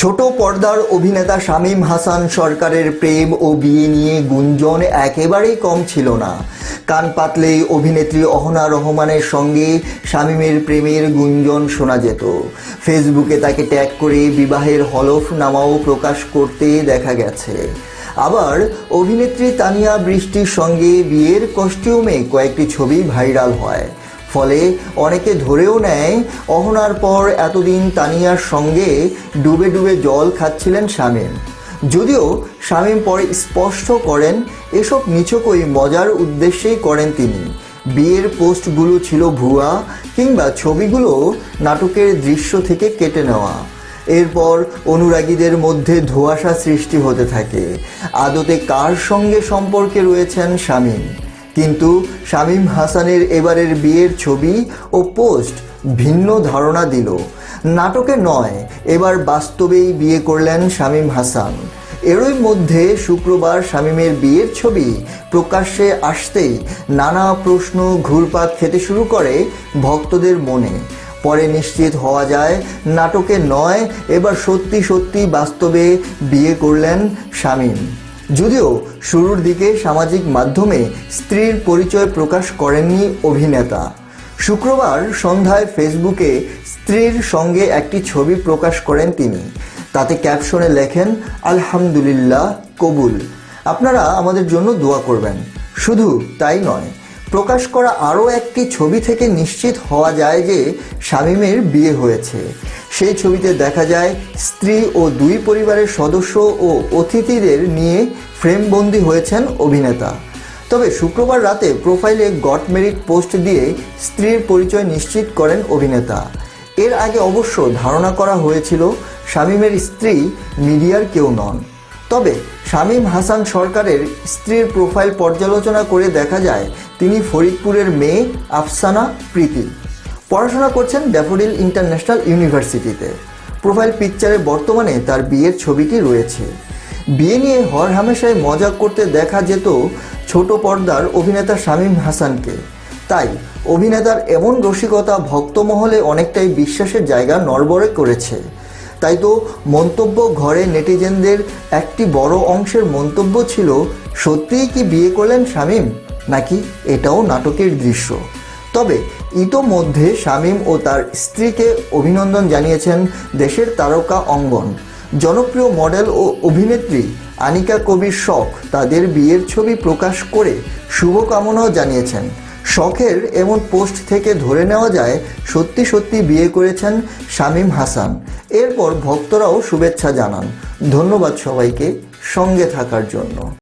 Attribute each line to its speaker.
Speaker 1: ছোট পর্দার অভিনেতা শামীম হাসান সরকারের প্রেম ও বিয়ে নিয়ে গুঞ্জন একেবারেই কম ছিল না। কান পাতলেই অভিনেত্রী অহনা রহমানের সঙ্গে শামীমের প্রেমের গুঞ্জন শোনা যেত। ফেসবুকে তাকে ট্যাগ করে বিবাহের হলফনামাও প্রকাশ করতে দেখা গেছে। আবার অভিনেত্রী তানিয়া বৃষ্টির সঙ্গে বিয়ের কস্টিউমে কয়েকটি ছবি ভাইরাল হয়। ফলে অনেকে ধরেও নেয়, অহনার পর এতদিন তানিয়ার সঙ্গে ডুবে ডুবে জল খাচ্ছিলেন শামীম। যদিও শামীম পরে স্পষ্ট করেন, এসব নিছকই মজার উদ্দেশ্যেই করেন তিনি। বিয়ের পোস্টগুলো ছিল ভুয়া, কিংবা ছবিগুলো নাটকের দৃশ্য থেকে কেটে নেওয়া। এরপর অনুরাগীদের মধ্যে ধোঁয়াশা সৃষ্টি হতে থাকে। আদতে কার সঙ্গে সম্পর্কে রয়েছেন শামীম? কিন্তু শামীম হাসানের এবারের বিয়ের ছবি ও পোস্ট ভিন্ন ধারণা দিল। নাটকে নয়, এবার বাস্তবেই বিয়ে করলেন শামীম হাসান। এরই মধ্যে শুক্রবার শামীমের বিয়ের ছবি প্রকাশ্যে আসতেই নানা প্রশ্ন, ঘুরপাক খেতে শুরু করে ভক্তদের মনে। পরে নিশ্চিত হওয়া যায়, নাটকে নয়, এবার সত্যি সত্যি বাস্তবে বিয়ে করলেন শামীম। যদিও শুরুর দিকে সামাজিক মাধ্যমে স্ত্রীর পরিচয় প্রকাশ করেননি অভিনেতা। শুক্রবার সন্ধ্যায় ফেসবুকে স্ত্রীর সঙ্গে একটি ছবি প্রকাশ করেন তিনি। তাতে ক্যাপশনে লেখেন, আলহামদুলিল্লাহ, কবুল। আপনারা আমাদের জন্য দোয়া করবেন। শুধু তাই নয় প্রকাশ করা আরও একটি ছবি থেকে নিশ্চিত হওয়া যায় যে শামীমের বিয়ে হয়েছে। সেই ছবিতে দেখা যায় স্ত্রী ও দুই পরিবারের সদস্য ও অতিথিদের নিয়ে ফ্রেমবন্দি হয়েছেন অভিনেতা। তবে শুক্রবার রাতে প্রোফাইলে গট মেরিট পোস্ট দিয়ে স্ত্রীর পরিচয় নিশ্চিত করেন অভিনেতা। এর আগে অবশ্য ধারণা করা হয়েছিল, শামীমের স্ত্রী মিডিয়ার কেউ নন। তবে শামীম হাসান সরকারের স্ত্রীর প্রোফাইল পর্যালোচনা করে দেখা যায়, তিনি ফরিদপুরের মেয়ে আফসানা প্রীতি। পড়াশোনা করছেন ড্যাফোডিল ইন্টারন্যাশনাল ইউনিভার্সিটিতে। প্রোফাইল পিকচারে বর্তমানে তার বিয়ের ছবিটি রয়েছে। বিয়ে নিয়ে হর হামেশায় মজা করতে দেখা যেত ছোট পর্দার অভিনেতা শামীম হাসানকে। তাই অভিনেতার এমন রসিকতা ভক্তমহলে অনেকটাই বিশ্বাসের জায়গা নড়বড়ে করেছে। তাই তো মন্তব্য ঘরে নেটিজেনদের একটি বড় অংশের মন্তব্য ছিল, সত্যিই কি বিয়ে করলেন শামীম? নাকি এটাও নাটকের দৃশ্য? তবে ইতোমধ্যে শামীম ও তার স্ত্রীকে অভিনন্দন জানিয়েছেন দেশের তারকা অঙ্গন। জনপ্রিয় মডেল ও অভিনেত্রী আনিকা কবির শখ তাদের বিয়ের ছবি প্রকাশ করে শুভকামনাও জানিয়েছেন। শখের এমন পোস্ট থেকে ধরে নেওয়া যায়, সত্যি সত্যি বিয়ে করেছেন শামীম হাসান। এরপর ভক্তরাও শুভেচ্ছা জানান। ধন্যবাদ সবাইকে সঙ্গে থাকার জন্য।